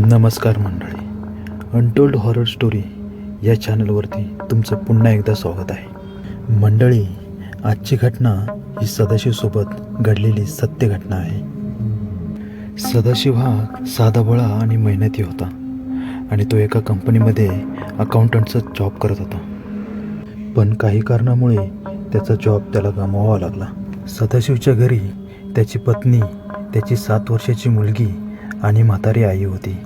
नमस्कार मंडळी. Untold horror story या चॅनलवरती तुमचं पुन्हा एकदा स्वागत आहे. मंडळी आजची घटना ही सदाशिवसोबत घडलेली सत्य घटना आहे. सदाशिव हा साधाबोळा आणि मेहनती होता आणि तो एका कंपनीमध्ये अकाउंटंटचा जॉब करत होता. पण काही कारणामुळे त्याचा जॉब त्याला गमावावा लागला. सदाशिवच्या घरी त्याची पत्नी त्याची सात वर्षाची मुलगी आणि म्हातारी आई होती.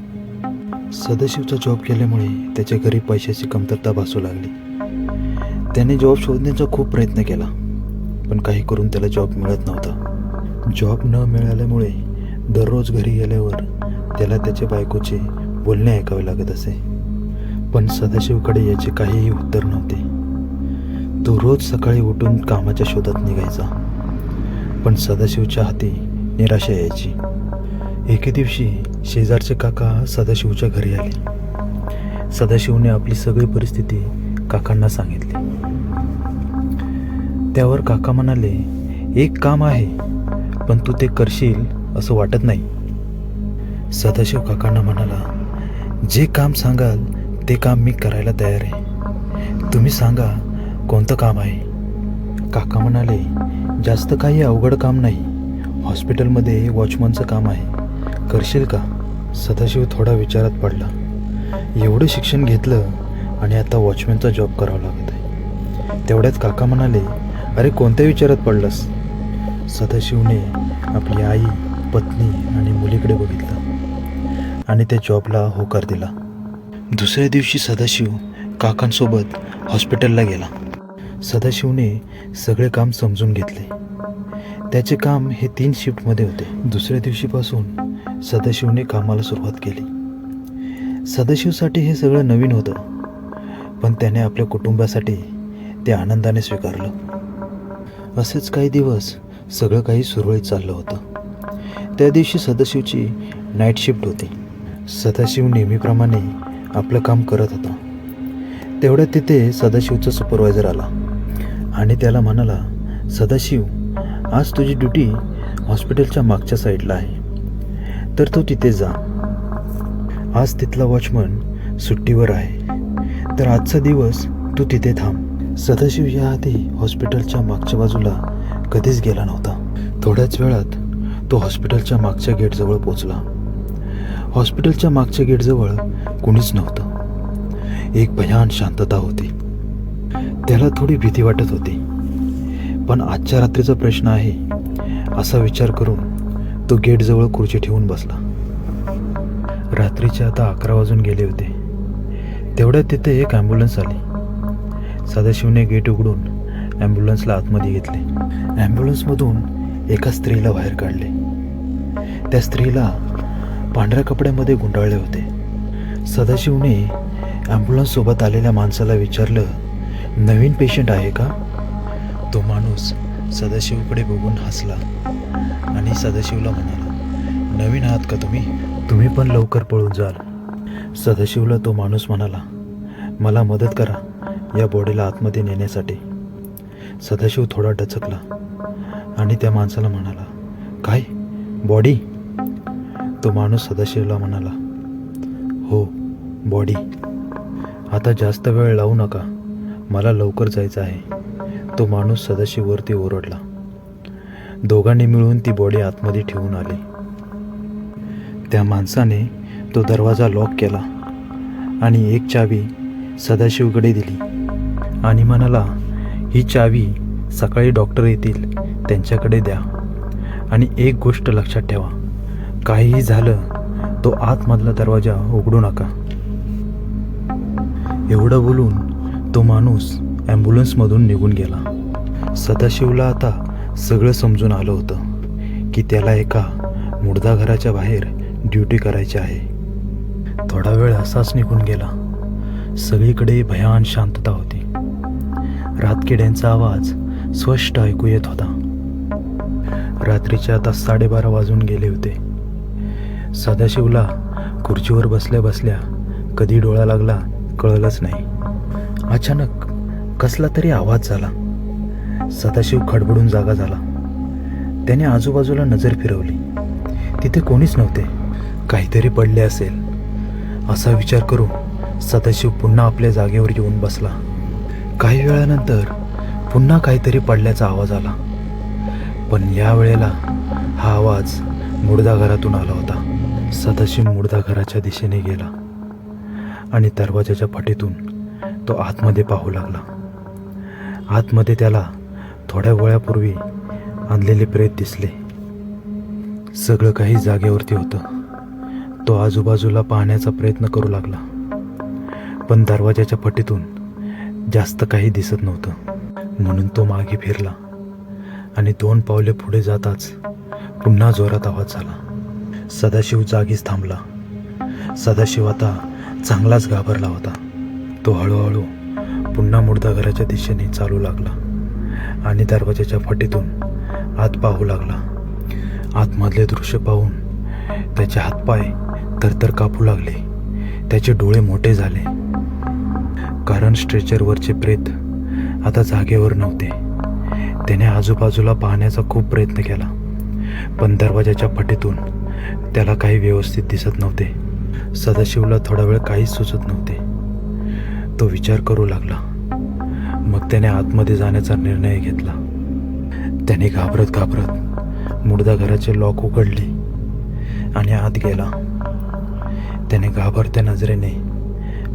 सदाशिवचा जॉब केल्यामुळे त्याच्या घरी पैशाची कमतरता भासू लागली. त्याने जॉब शोधण्याचा खूप प्रयत्न केला पण काही करून त्याला जॉब मिळत नव्हता. जॉब न मिळाल्यामुळे दररोज घरी गेल्यावर त्याला त्याच्या बायकोचे बोलणे ऐकावे लागत असे. पण सदाशिवकडे याचे काहीही उत्तर नव्हते. तो रोज सकाळी उठून कामाच्या शोधात निघायचा. पण सदाशिवच्या हाती निराशा यायची. एके दिवशी शेजारचे काका सदाशिवच्या घरी आले. सदाशिवने आपली सगळी परिस्थिती काकांना सांगितली. त्यावर काका म्हणाले एक काम आहे पण तू ते करशील असं वाटत नाही. सदाशिव काकांना म्हणाला जे काम सांगाल ते काम मी करायला तयार आहे. तुम्ही सांगा कोणतं काम आहे? काका म्हणाले जास्त काही अवघड काम नाही. हॉस्पिटलमध्ये वॉचमनचं काम आहे. करशील का? सदाशिव थोडा विचारात पडला. एवढं शिक्षण घेतलं आणि आता वॉचमॅनचा जॉब करावा लागत आहे. तेवढ्यात काका म्हणाले अरे कोणत्या विचारात पडलंस? सदाशिवने आपली आई पत्नी आणि मुलीकडे बघितलं आणि त्या जॉबला होकार दिला. दुसऱ्या दिवशी सदाशिव काकांसोबत हॉस्पिटलला गेला. सदाशिवने सगळे काम समजून घेतले. त्याचे काम हे तीन शिफ्टमध्ये होते. दुसऱ्या दिवशीपासून सदाशिवने कामाला सुरुवात केली. सदाशिवसाठी हे सगळं नवीन होतं पण त्याने आपल्या कुटुंबासाठी ते आनंदाने स्वीकारलं. असेच काही दिवस सगळं काही सुरळीत चाललं होतं. त्या दिवशी सदाशिवची नाईट शिफ्ट होती. सदाशिव नेहमीप्रमाणे आपलं काम करत होता. तेवढ्यात तिथे सदाशिवचा सुपरवायझर आला आणि त्याला म्हणाला सदाशिव आज तुझी ड्युटी हॉस्पिटलच्या मागच्या साईडला आहे. तर तू तिथे जा. आज तिथला वॉचमन सुट्टीवर आहे. तर आजचा दिवस तू तिथे थांब. सदाशिव या आधी हॉस्पिटलच्या मागच्या बाजूला कधीच गेला नव्हता. थोड्याच वेळात तो हॉस्पिटलच्या मागच्या गेटजवळ पोचला हॉस्पिटलच्या मागच्या गेटजवळ कुणीच नव्हतं. एक भयान शांतता होती. त्याला थोडी भीती वाटत होती. पण आजच्या रात्रीचा प्रश्न आहे असा विचार करून तो गेटजवळ खुर्ची ठेवून बसला. रात्रीचे आता अकरा वाजून गेले होते. तेवढ्यात तिथे एक ॲम्ब्युलन्स आली. सदाशिवने गेट उघडून ॲम्ब्युलन्सला आतमध्ये घेतले. ॲम्ब्युलन्समधून एका स्त्रीला बाहेर काढले. त्या स्त्रीला पांढऱ्या कपड्यामध्ये गुंडाळले होते. सदाशिवने ॲम्ब्युलन्ससोबत आलेल्या माणसाला विचारलं नवीन पेशंट आहे का? तो माणूस सदाशिवकडे बघून हसला आणि सदाशिवला म्हणाला नवीन आहात का तुम्ही? तुम्ही पण लवकर पळून जाल. सदाशिवला तो माणूस म्हणाला मला मदत करा या बॉडीला आतमध्ये नेण्यासाठी. सदाशिव थोडा डचकला आणि त्या माणसाला म्हणाला काय? बॉडी? तो माणूस सदाशिवला म्हणाला हो बॉडी. आता जास्त वेळ लावू नका. मला लवकर जायचं आहे. तो माणूस सदाशिववरती ओरडला. दोघांनी मिळून ती बॉडी आतमध्ये ठेवून आली. त्या माणसाने तो दरवाजा लॉक केला आणि एक चावी सदाशिवकडे दिली आणि म्हणाला ही चावी सकाळी डॉक्टर येतील त्यांच्याकडे द्या. आणि एक गोष्ट लक्षात ठेवा काहीही झालं तो आतमधला दरवाजा उघडू नका. एवढं बोलून तो माणूस ॲम्ब्युलन्समधून निघून गेला. सदाशिवला आता सगळं समजून आलं होतं की त्याला एका मुर्दा घराच्या बाहेर ड्युटी करायची आहे. थोडा वेळ असाच निघून गेला. सगळीकडे भयान शांतता होती. रातकिड्यांचा आवाज स्पष्ट ऐकू येत होता. रात्रीच्या आता साडेबारा वाजून गेले होते. सदाशिवला खुर्चीवर बसल्या बसल्या कधी डोळा लागला कळलंच नाही. अचानक कसला तरी आवाज झाला. सदाशिव खडबडून जागा झाला. त्याने आजूबाजूला नजर फिरवली. तिथे कोणीच नव्हते. काहीतरी पडले असेल. असा विचार करून सदाशिव पुन्हा आपल्या जागेवर येऊन बसला. काही वेळानंतर पुन्हा काहीतरी पडल्याचा आवाज आला. पण या वेळेला हा आवाज मुडदा घरातून आला होता. सदाशिव मुडदा घराच्या दिशेने गेला. आणि दरवाजाच्या फटीतून तो आतमध्ये पाहू लागला. आतमध्ये त्याला थोड्या वेळापूर्वी आणलेले प्रेत दिसले. सगळं काही जागेवरती होतं. तो आजूबाजूला पाहण्याचा प्रयत्न करू लागला. पण दरवाजाच्या पटीतून जास्त काही दिसत नव्हतं. म्हणून तो मागे फिरला आणि दोन पावले पुढे जाताच पुन्हा जोरात आवाज झाला. सदाशिव जागीच थांबला. सदाशिव आता चांगलाच घाबरला होता. तो हळूहळू पुन्हा मुर्दा घराच्या दिशेने चालू लागला आणि दरवाजाच्या फटीतून आत पाहू लागला. आतमधले दृश्य पाहून त्याचे हातपाय थरथर कापू लागले. त्याचे डोळे मोठे झाले. कारण स्ट्रेचरवरचे प्रेत आता जागेवर नव्हते. त्याने आजूबाजूला पाहण्याचा खूप प्रयत्न केला. पण दरवाजाच्या फटीतून त्याला काही व्यवस्थित दिसत नव्हते. सदाशिवला थोडा वेळ काहीच सुचत नव्हते. तो विचार करू लागला. मग त्याने आतमध्ये जाण्याचा निर्णय घेतला. त्याने घाबरत घाबरत मुडदा घराचे लॉक उघडले आणि आत गेला. त्याने घाबरत्या नजरेने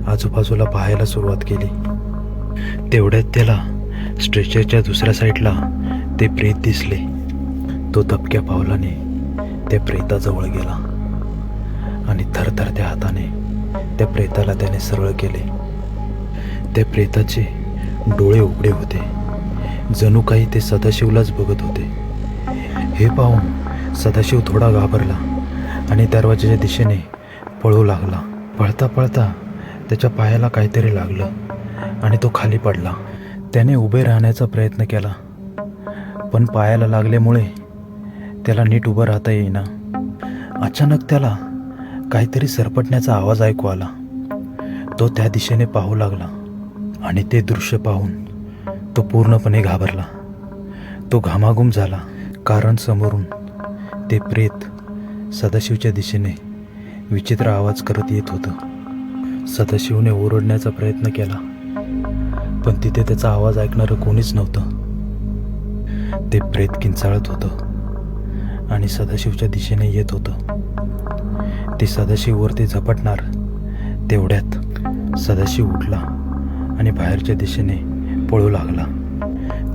आजूबाजूला पाहायला सुरुवात केली. तेवढ्यात त्याला स्ट्रेचरच्या दुसऱ्या साईडला ते प्रेत दिसले. तो दबक्या पावलाने त्या प्रेताजवळ गेला आणि थरथरत्या हाताने त्या प्रेताला त्याने सरळ केले. त्या प्रेताचे डोळे उघडे होते. जणू काही ते सदाशिवलाच बघत होते. हे पाहून सदाशिव थोडा घाबरला आणि दरवाजाच्या दिशेने पळू लागला. पळता पळता त्याच्या पायाला काहीतरी लागलं आणि तो खाली पडला. त्याने उभे राहण्याचा प्रयत्न केला पण पायाला लागल्यामुळे त्याला नीट उभं राहता येईना. अचानक त्याला काहीतरी सरपटण्याचा आवाज ऐकू आला. तो त्या दिशेने पाहू लागला. आणि ते दृश्य पाहून तो पूर्णपणे घाबरला. तो घामाघूम झाला कारण समोरून ते प्रेत सदाशिवच्या दिशेने विचित्र आवाज करत येत होतं. सदाशिवने ओरडण्याचा प्रयत्न केला पण तिथे त्याचा आवाज ऐकणारं कोणीच नव्हतं. ते प्रेत किंचाळत होतं आणि सदाशिवच्या दिशेने येत होतं. ते सदाशिववरती झपटणार तेवढ्यात सदाशिव उठला. आणि बाहेरच्या दिशेने पळू लागला.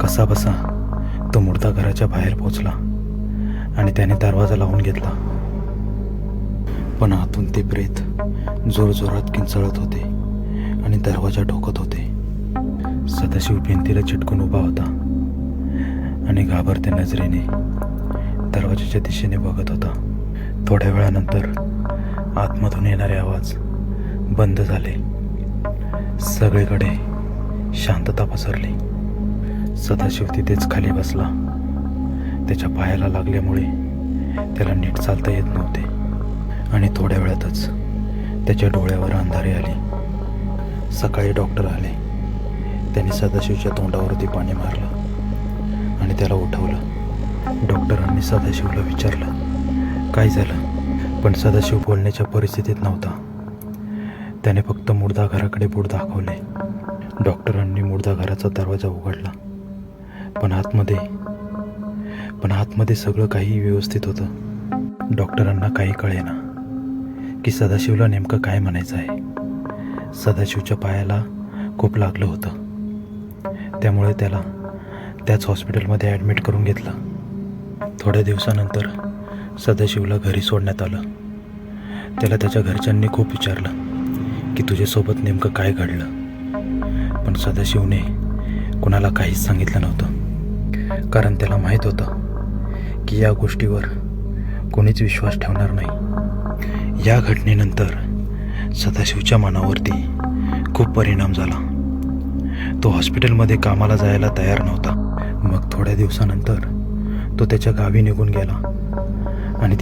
कसाबसा तो मुर्दा घराच्या बाहेर पोचला आणि त्याने दरवाजा लावून घेतला. पण आतून ते प्रेत जोरजोरात किंचळत होते आणि दरवाजा ठोकत होते. सदाशिव भिंतीला चिटकून उभा होता आणि घाबरत्या नजरेने दरवाजाच्या दिशेने बघत होता. थोड्या वेळानंतर आतमधून येणारे आवाज बंद झाले. सगळीकडे शांतता पसरली. सदाशिव तिथेच खाली बसला. त्याच्या पायाला लागल्यामुळे त्याला नीट चालता येत नव्हते. आणि थोड्या वेळातच त्याच्या डोळ्यावर अंधारे आले. सकाळी डॉक्टर आले. त्यांनी सदाशिवच्या तोंडावरती पाणी मारलं आणि त्याला उठवलं. डॉक्टरांनी सदाशिवला विचारलं काय झालं? पण सदाशिव बोलण्याच्या परिस्थितीत नव्हता. त्याने फक्त मुर्दा घराकडे बोट दाखवले. डॉक्टरांनी मुर्दा घराचा दरवाजा उघडला. पण आतमध्ये पण आतमध्ये सगळं काही व्यवस्थित होतं. डॉक्टरांना काही कळेना की सदाशिवला नेमकं काय म्हणायचं आहे. सदाशिवच्या पायाला खूप लागलं होतं. त्यामुळे त्याला त्याच हॉस्पिटलमध्ये ॲडमिट करून घेतलं. थोड्या दिवसानंतर सदाशिवला घरी सोडण्यात आलं. त्याला त्याच्या घरच्यांनी खूप विचारलं. की तुझ्यासोबत नेमकं काय घडलं. पण सदाशिवने कुणाला काहीच सांगितलं नव्हतं. कारण त्याला माहीत होतं की या गोष्टीवर कोणीच विश्वास ठेवणार नाही. या घटनेनंतर सदाशिवच्या मनावरती खूप परिणाम झाला. तो हॉस्पिटलमध्ये कामाला जायला तयार नव्हता. मग थोड्या दिवसानंतर तो त्याच्या गावी निघून गेला. आणि